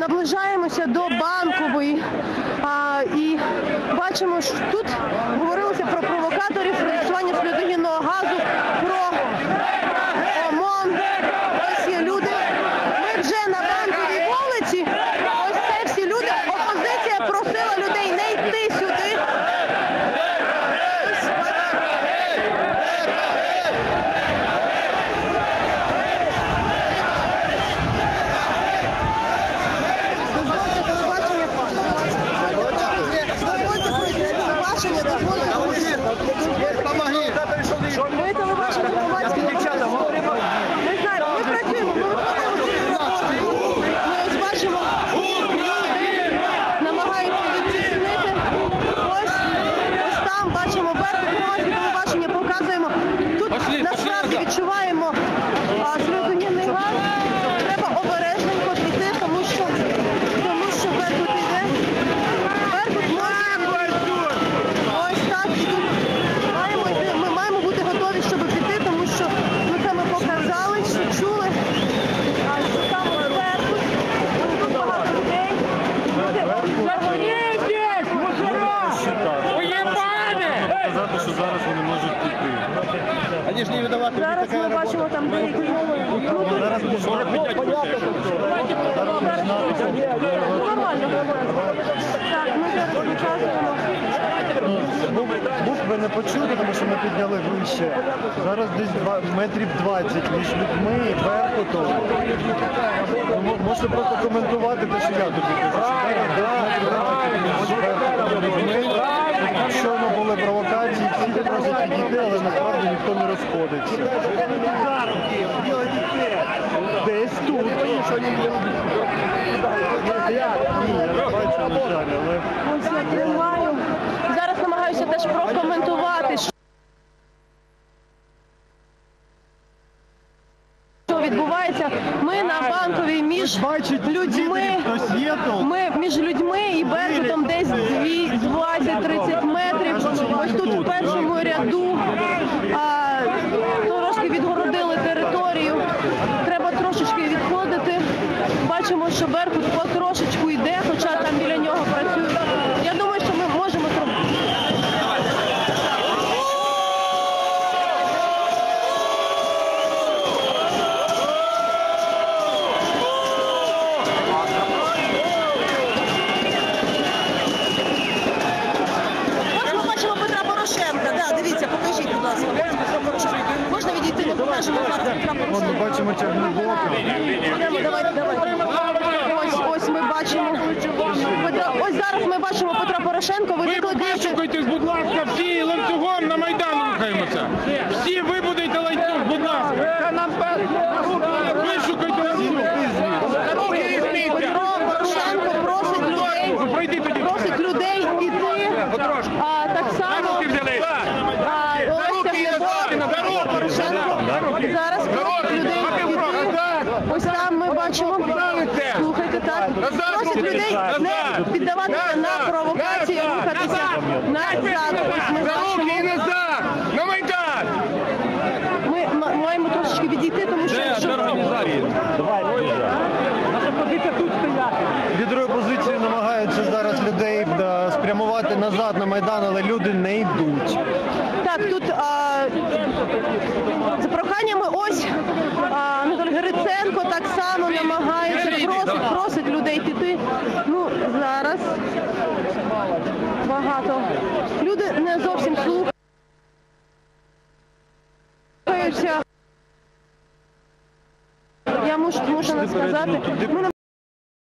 Наближаємося до банкової а, і бачимо, що тут говорилося про провокаторів, реєстрування сльодогінного газу, про ОМОН. Ось є люди. Ми вже на банковій вулиці. Ось це всі люди. Опозиція просила людей не йти сюди. Ось, Дозвольте телебачення. Дозвольте пройти телебачення, дозвольте пройти. Ми телебачення громадське. Ми знаємо, ми працюємо, ми виконуємо. Ми ось бачимо, люди Ось, там бачимо берег, побачення показуємо. Тут насправді відчуваємо а, сльозогінний газ. Треба обережненько піти, тому що, тому що беркут іде. Беркут може Ось так. і тут Маємо йти, ми маємо бути готові, щоб піти, тому що ми це ми показали, що чули. А що там беркут, тут багато людей. Заходіть, мусора! Уєбане! Сказати, що зараз вони можуть піти. Же не виноваты. Зараз ми бачимо там деякі ну, тут Зараз можна підняти нормально. Так, ми зараз показуємо. Букви не почути, тому що ми підняли вище. Зараз десь два, метрів 20 між людьми і Беркутом. Ну, мо- Можете просто коментувати те, що я тобі кажу. що десь метрів 20 між Беркутом і людьми. Тут Щойно були провокації, всі просять але насправді ніхто не розходиться. Десь тут. Ні, я не бачу, на жаль, але... Тримаю. Зараз намагаюся теж прокоментувати. Що відбувається? Ми на банковій між людьми. Ми між людьми і Беркутом десь 20-30 метрів. Що Беркут потрошечку йде, хоча там біля нього працюють. Я думаю, що ми можемо зробити. Ось ми бачимо Петра Порошенка. Да, дивіться, покажіть, будь ласка. Можна відійти, ми покажемо зараз Петра ми бачимо Чорнобока. Йдемо, давайте, давайте. Ось, ось ми бачимо. Петра, ось зараз ми бачимо Петра Порошенка. Ви Ви викликаєте. будь ласка, всі ланцюгом на Майдан рухаємося. Всі вибудуйте ланцюг, будь ласка. Вишукуйте ланцюг. Петро Порошенко просить людей, просить людей іти. А, так само а, Олеся Гнедо, Петро Порошенко зараз просить людей іти. Ось там ми бачимо. Так. Просить людей не піддаватися на провокації, рухатися назад. Ось ми За руки і назад. На Майдан. Ми маємо трошечки відійти, тому що якщо Лідери опозиції намагаються зараз людей спрямувати назад на Майдан, але люди не йдуть. Так, тут а, за проханнями ось а, Анатолій Гриценко так само намагається, просить, просить піти. Ну, зараз багато. Люди не зовсім слухаються. Я мушу, мушу сказати.